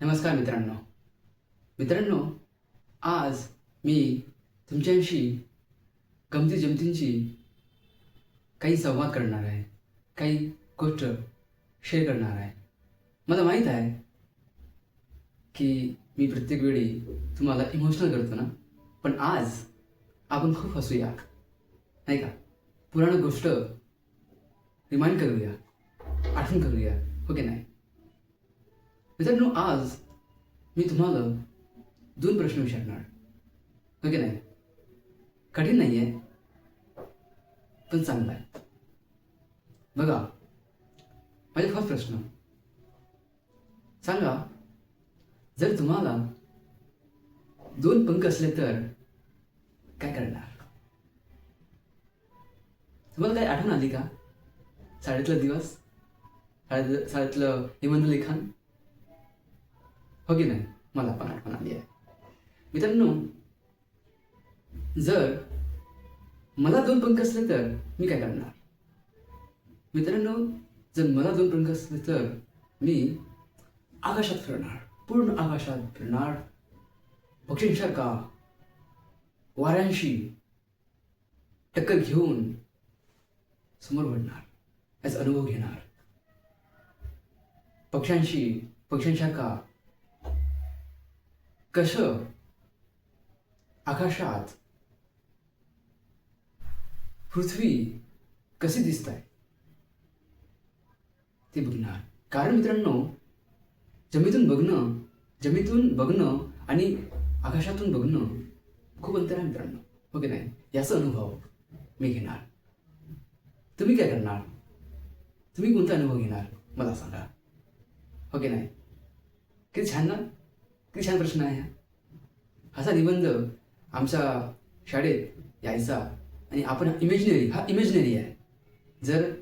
नमस्कार मित्रांनो. मित्रांनो आज मी तुमच्याशी गमती जमतींची काही संवाद करणार आहे. काही गोष्ट शेअर करणार आहे. मला माहीत आहे की मी प्रत्येक वेळी तुम्हाला इमोशनल करतो ना? पण आज आपण खूप हसूया. नाही का? पुराण गोष्ट रिमाइंड करूया. आठवण करूया. हो ओके नाही? मित्रांनो आज मी तुम्हाला दोन प्रश्न विचारणार. हो की नाही? कठीण नाही आहे पण चांगला आहे. बघा माझा फर्स्ट प्रश्न. सांगा जर तुम्हाला दोन पंख असले तर काय करणार? तुम्हाला काय आठवण आली का? शाळेतला दिवस शाळेत शाळेतलं निबंध लिखाण हो की नाही. मला पण आठवण आली आहे. मित्रांनो जर मला दोन पंख असले तर मी काय करणार? मित्रांनो जर मला दोन पंख असले तर मी आकाशात फिरणार पूर्ण आकाशात फिरणार. पक्षींसारखा वाऱ्यांशी टक्कर घेऊन समोर वळणार याचा अनुभव घेणार. पक्ष्यांशी पक्ष्यांसारखा कसं आकाशात. पृथ्वी कशी दिसत आहे ते बघणार. कारण मित्रांनो जमीतून बघणं जमीतून बघणं आणि आकाशातून बघणं खूप अंतर आहे मित्रांनो. हो की नाही? याचा अनुभव मी घेणार. तुम्ही काय करणार? तुम्ही कोणता अनुभव घेणार? मला सांगा. हो की नाही? किती छान ना? किती छान प्रश्न आहे असा निबंध आमच्या शाळेत यायचा आणि आपण इमेजिनरी हा इमेजिनरी आहे. जर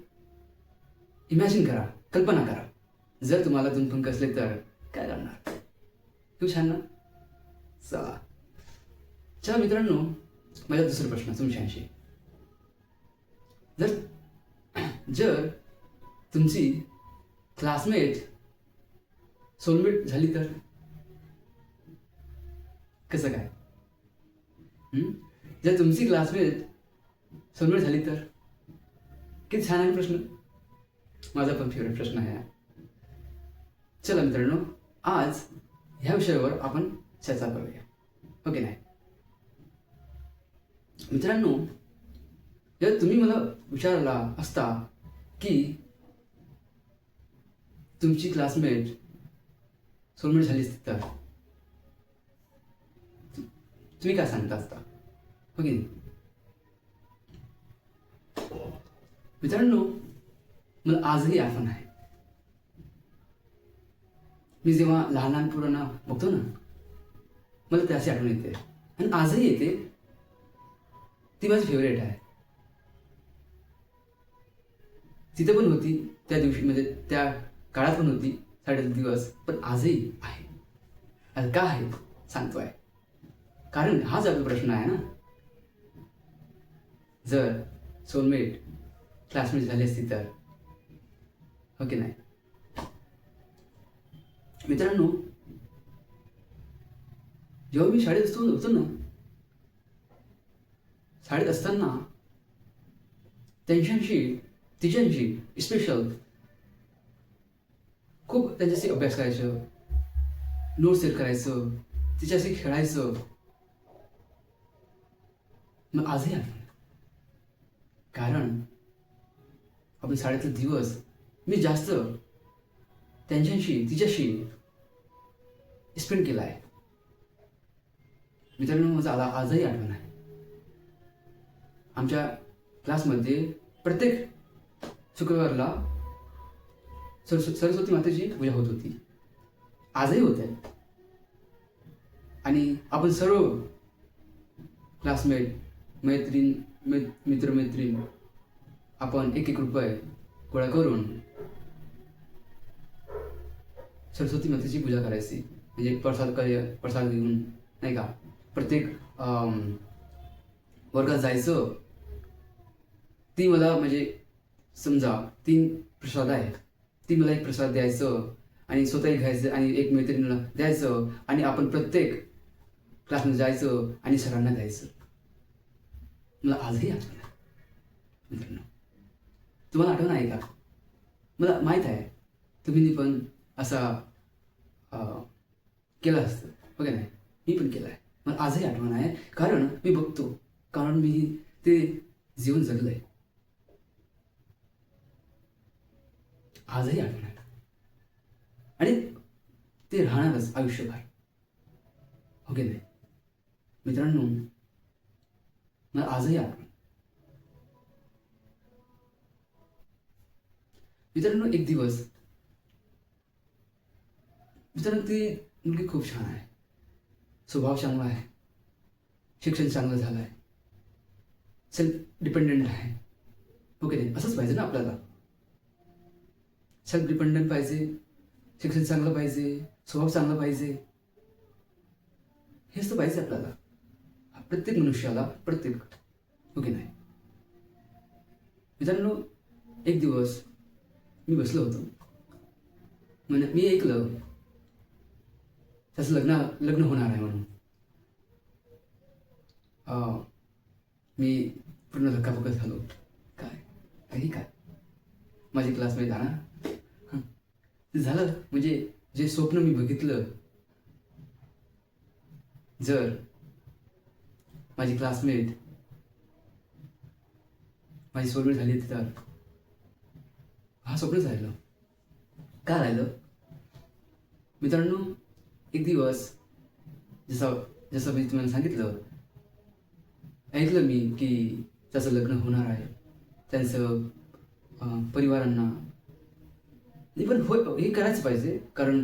इमॅजिन करा कल्पना करा. जर तुम्हाला दोन पंख असले तर काय करणार? खूप छान ना? चला. चला मित्रांनो माझा दुसरा प्रश्न तुमच्याशी. जर जर तुमची क्लासमेट सोलमेट झाली तर? कसं काय? जर तुमची क्लासमेट सोनमेट झाली तर? किती छान आहे प्रश्न. माझा पण फेवरेट प्रश्न आहे चला मित्रांनो आज ह्या विषयावर आपण चर्चा करूया. ओके नाही? मित्रांनो जर तुम्ही मला विचारला असता की तुमची क्लासमेट सोलमेट झाली तर? तुम्ही काय सांगता असता हो की नाही? मित्रांनो मला आजही आठवण आहे. मी जेव्हा लहान लहान पोरांना बघतो ना मला त्याची आठवण येते. आणि आजही येते. ती माझी फेवरेट आहे. तिथे पण होती त्या दिवशी म्हणजे त्या काळात पण होती साडे दिवस पण आजही आहे. आज का आहे? सांगतो आहे कारण हाच आपला प्रश्न आहे ना जर सोलमेट क्लासमेट झाली असती तर हो की नाही? मित्रांनो जेव्हा मी शाळेत असतो होतो ना शाळेत असताना त्यांच्याशी तिच्याशी स्पेशल खूप त्यांच्याशी अभ्यास करायचं नोट्स सेट करायचं तिच्याशी खेळायचं. मग आजही आठवण कारण आपले शाळेतले दिवस मी जास्त त्यांच्याशी तिच्याशी स्पेंड केला आहे. मित्रांनो माझा आला आजही आठवण आहे. आमच्या क्लासमध्ये प्रत्येक शुक्रवारला सरस्व सरस्वती मातेची पूजा होत होती. आजही होत आहे. आणि आपण सर्व क्लासमेट मैत्रीण मै मित्रमैत्रीण आपण एक एक रुपये गोळा करून सरस्वती मातेची पूजा करायची. म्हणजे प्रसाद कार्य प्रसाद घेऊन नाही का? प्रत्येक वर्गात जायचं. ती मला म्हणजे समजा तीन प्रसाद आहे ती मला एक प्रसाद द्यायचं आणि स्वतःही घ्यायचं आणि एक मैत्रिणीला द्यायचं आणि आपण प्रत्येक क्लासमध्ये जायचं आणि सरांना द्यायचं. मला आजही आठवण मित्रांनो तुम्हाला आठवण आहे का? मला माहीत आहे तुम्ही पण असा केलं असतं हो बघा नाही? मी पण केलं आहे. मला आजही आठवण आहे कारण मी बघतो कारण मी ते जीवन जगलं आहे आजही आठवण आहे. आणि ते राहणारच आयुष्यभर. हो की नाही? मित्रांनो मग आजही आठवण मित्रांनो एक दिवस. मित्रांनो ती मुलगी खूप छान आहे. स्वभाव चांगला आहे. शिक्षण चांगलं झालं आहे. सेल्फ डिपेंडेंट आहे ओके नाही? असंच पाहिजे ना आपल्याला. सेल्फ डिपेंडंट पाहिजे. शिक्षण चांगलं पाहिजे. स्वभाव चांगला पाहिजे. हेच तर पाहिजे आपल्याला. प्रत्येक मनुष्याला प्रत्येक ओके नाही. मित्रांनो एक दिवस मी बसलो होतो. म्हणजे मी ऐकलं त्याचं लग्न लग्न होणार आहे म्हणून. अं, मी पूर्ण धक्काबक्का झालो. काय? काही काय? माझी क्लासमेट जाणार झालं. म्हणजे जे स्वप्न मी बघितलं जर माझी क्लासमेट माझी सोडवण झाली तर हा स्वप्नच राहिलं का राहिलं? मित्रांनो एक दिवस जसं जसं मी तुम्हाला सांगितलं ऐकलं मी की त्याचं लग्न होणार आहे. त्यांचं परिवारांना नाही पण होय हे करायचं पाहिजे कारण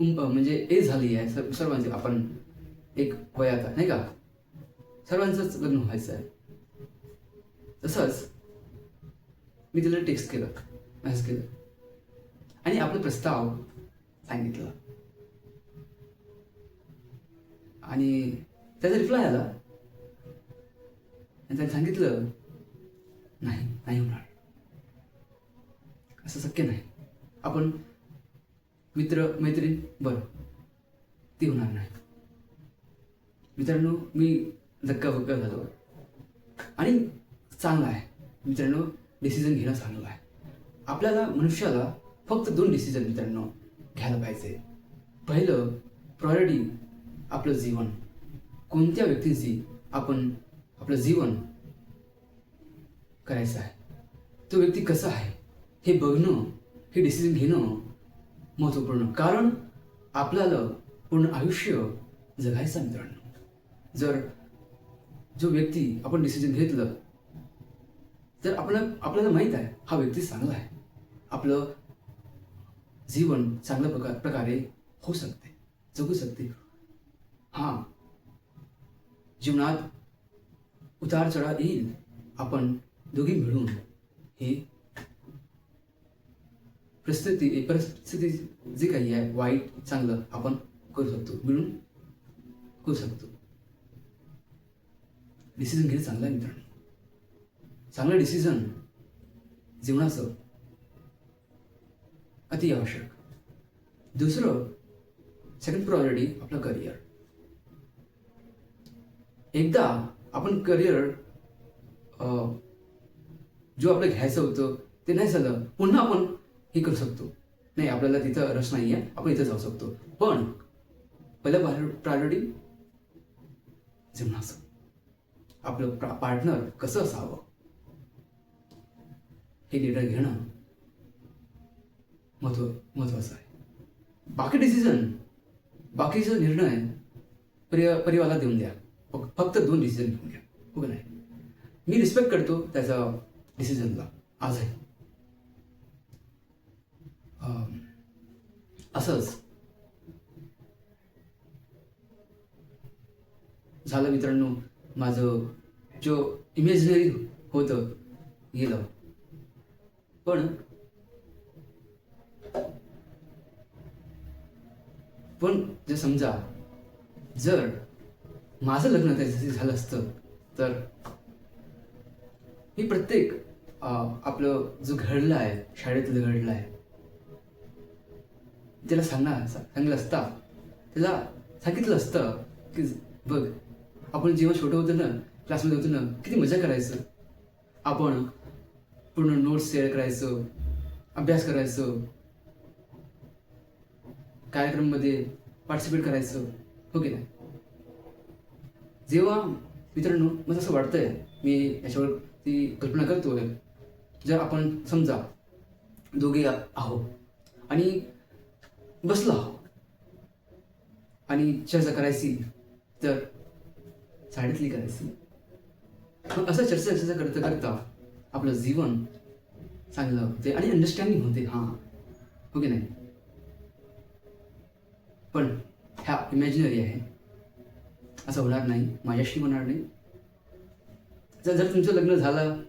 म्हणजे एज झाली आहे सर्वांची आपण एक वयात नाही का? सर्वांचंच लग्न व्हायचं आहे. तसंच मी तिला टेक्स्ट केलं मॅसेज केलं. आणि आपला प्रस्ताव सांगितलं. आणि त्याचा रिप्लाय आला. आणि त्याने सांगितलं नाही नाही होणार. असं शक्य नाही. आपण मित्र मैत्रीण बरं ती होणार नाही. मित्रांनो मी धक्काबक्का झालो आणि चांगला आहे. मित्रांनो डिसिजन घेणं चांगलं आहे. आपल्याला मनुष्याला फक्त दोन डिसिजन मित्रांनो घ्यायला पाहिजे. पहिलं प्रायोरिटी आपलं जीवन. कोणत्या व्यक्तींशी आपण आपलं जीवन करायचं आहे? तो व्यक्ती कसा आहे? हे बघणं हे डिसिजन घेणं महत्त्वपूर्ण. कारण आपल्याला पूर्ण आयुष्य जगायचं मित्रांनो. जर जो व्यक्ती आपण डिसिजन घेतलं तर आपण आपल्याला माहीत आहे हा व्यक्ती चांगला आहे. आपलं जीवन चांगल्या प्रकार प्रकारे होऊ शकते जगू शकते. हां. जीवनात उतार चढाव येईल आपण दोघी मिळून ही परिस्थिती परिस्थिती जी काही आहे वाईट चांगलं आपण करू शकतो मिळून करू शकतो. डिसिजन घेणे चांगलं आहे मित्रांनो. चांगलं डिसिजन जीवनाचं अति आवश्यक. दुसरं सेकंड प्रायोरिटी आपलं करिअर एकदा आपण करिअर जो आपलं घ्यायचं होतं ते नाही झालं पुन्हा आपण हे करू शकतो. नाही आपल्याला तिथं रस नाही आहे आपण इथं जाऊ शकतो. पण पहिलं प्रायोरिटी जीवनाचं. आपलं पार्टनर कसं असावं? हे निर्णय घेणं महत्त्व महत्वाचं आहे. बाकी डिसिजन बाकीचा निर्णय परि परिवाराला देऊन द्या. फक्त दोन डिसिजन घेऊन घ्या. हो का नाही? मी रिस्पेक्ट करतो त्याचा डिसिजनला आजही. असंच. झालं मित्रांनो. माझं जो इमेजिनरी होतं गेलं. पण पण जर समजा जर माझं लग्न त्याच्याशी झालं असतं तर मी प्रत्येक आपलं जो घडलं आहे शाळेतलं घडलं आहे त्याला सांगणार सांगितलं असता त्याला सांगितलं असतं की बघ आपण जेव्हा छोटं होतं ना क्लासमध्ये होतो ना किती मजा करायचं. आपण पूर्ण नोट्स शेअर करायचं अभ्यास करायचं कार्यक्रममध्ये पार्टिसिपेट करायचं हो की नाही? जेव्हा मित्रांनो मला असं वाटतंय मी याच्यावर ती कल्पना करतोय जर आपण समजा दोघे आहो आहोत आणि बसलो आहो आणि चर्चा करायची तर साडीतली करायची. मग असं चर्चा चर्चा करता करता आपलं जीवन चांगलं होते आणि अंडरस्टँडिंग होते हां. हो की नाही? पण ह्या इमॅजिनरी आहे. असं होणार नाही माझ्याशी होणार नाही. जर जर तुमचं लग्न झालं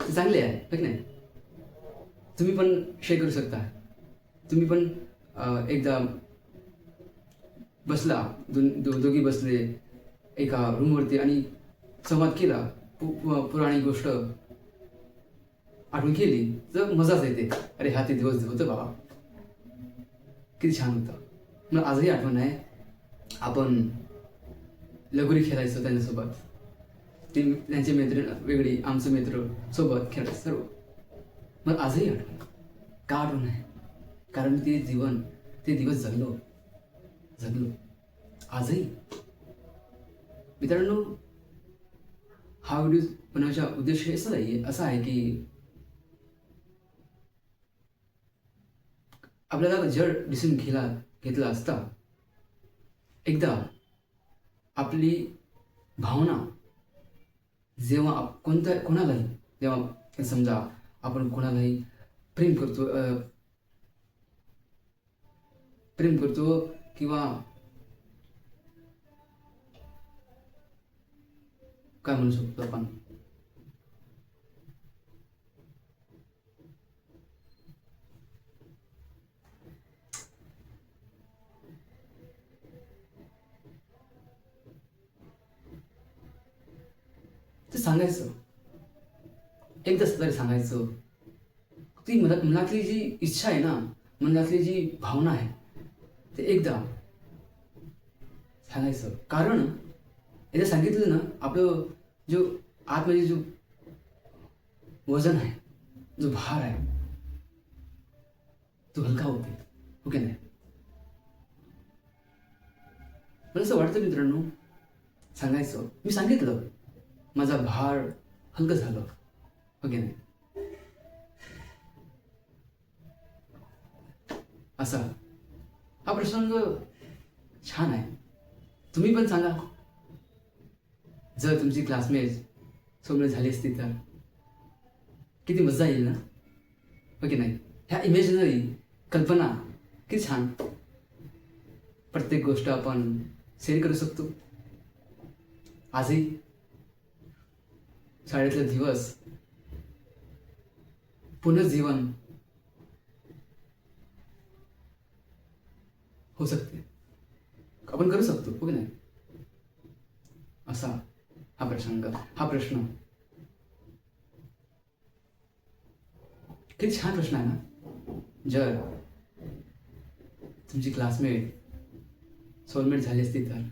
तर चांगले आहे हो की नाही? तुम्ही पण शेअर करू शकता. तुम्ही पण एकदा बसला दोन दो दोघी बसले एका रूमवरती आणि संवाद केला. पु पुराणी गोष्ट आठवण केली. तर मजाच येते अरे हा ते दिवस होतं बाबा. किती छान होतं. मला आजही आठवण आहे. आपण लगोरी खेळायचो त्यांच्यासोबत. ते त्यांचे मित्र वेगळी आमचे मित्र सोबत खेळायचं सर्व. मला आजही आठवण का आठवण आहे? कारण ते जीवन ते दिवस जगलो. जगलो. आजही. मित्रांनो हा व्हिडिओ बनवण्याचा उद्देश असा आहे असा आहे की आपल्याला जर डिसिजन घेला घेतला असता एकदा आपली भावना जेव्हा कोणत्या कोणालाही जेव्हा समजा आपण कोणालाही प्रेम करतो प्रेम करतो किंवा काय म्हणू शकतो आपण? ते सांगायचं. एकदाच तरी सांगायचं. ती मनात मनातली जी इच्छा आहे ना मनातली जी भावना आहे ते एकदा सांगायचं. कारण याचं सांगितलं ना आपलं जो आतमध्ये जो वजन आहे जो भार आहे तो हलका होते ओके हो नाही? मला असं वाटतं मित्रांनो सांगायचं मी सांगितलं माझा भार हलकं झालं. हो ओके नाही? असा. हा प्रसंग छान आहे. तुम्ही पण सांगा. जर तुमची क्लासमेट सोबत झाली असती तर? किती मजा येईल ना? हो की नाही? ह्या इमेजिनरी कल्पना किती छान. प्रत्येक गोष्ट आपण शेअर करू शकतो. आजही. शाळेतले दिवस. पुनर्जीवन होऊ शकते. आपण करू शकतो हो की नाही? असा हा प्रसंग हा प्रश्न. किती छान प्रश्न आहे ना? जर तुमची क्लासमेट सोलमेट झाली असती तर.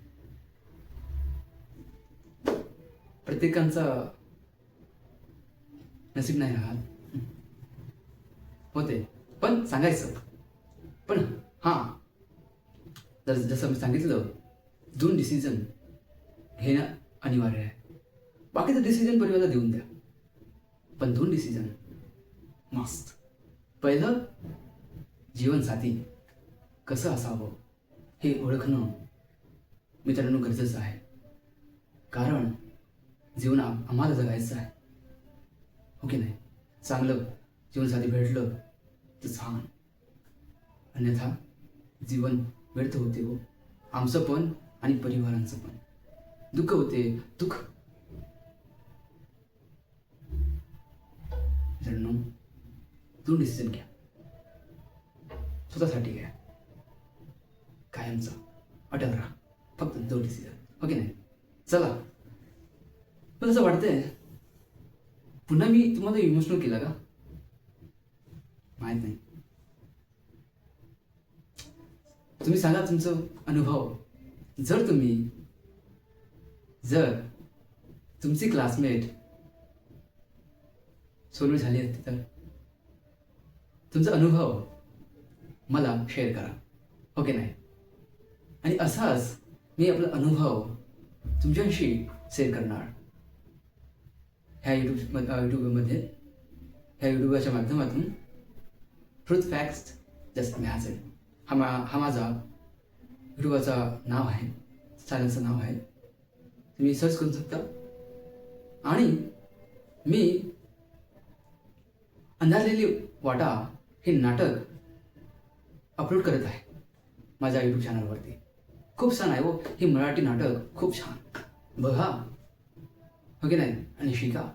प्रत्येकांचा नसीब नाही राहत. होते. पण सांगायचं. पण हां जर जसं मी सांगितलं दोन डिसिजन घेणं अनिवार्य आहे. बाकीचं डिसिजन परिवाराला देऊन द्या. पण दोन डिसिजन मस्त. पहिलं जीवनसाथी कसं असावं हे ओळखणं मित्रांनो गरजेचं आहे. कारण जीवन आम- आम्हाला जगायचं आहे. हो की नाही? चांगलं जीवनसाथी भेटलं तर छान. अन्यथा जीवन व्यर्थ होते हो. आमचं पण आणि परिवारांचं पण. दुःख होते दुःख मित्रांनो दोन डिसिजन घ्या. स्वतःसाठी घ्या. कायमचा. अटल राहा. फक्त दोन डिसिजन ओके नाही? चला. पण असं वाटतंय पुन्हा मी तुम्हाला इमोशनल केला का? माहीत नाही. तुम्ही सांगा तुमचं अनुभव. जर तुम्ही जर तुमची क्लासमेट सुरू झाली असती तर? तुमचा अनुभव मला शेअर करा. ओके नाही? आणि असाच मी आपला अनुभव तुमच्याशी शेअर करणार. ह्या यूट्यूब यूट्यूबमध्ये ह्या यूट्यूबच्या माध्यमातून ट्रुथ फॅक्ट्स जस्ट मॅझन हा मा हा माझा यूट्यूबाचा नाव आहे. चॅनलचं नाव आहे. तुम्ही सर्च करू शकता. आणि मी अंधारलेली वाटा हे नाटक अपलोड करत आहे माझ्या यूट्यूब चॅनलवरती खूप छान आहे हो. हे मराठी नाटक खूप छान. बघा. हो की नाही? आणि शिका.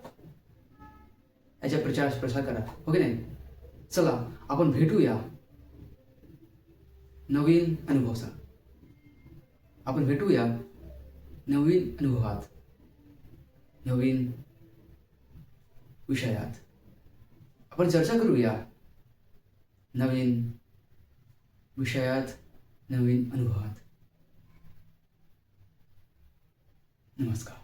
याचा प्रचार प्रसार करा. हो की नाही? चला आपण भेटूया. नवीन अनुभवाचा आपण भेटूया नवीन अनुभवात. नवीन विषयात. आपण चर्चा करूया नवीन विषयात नवीन अनुभवात. नमस्कार.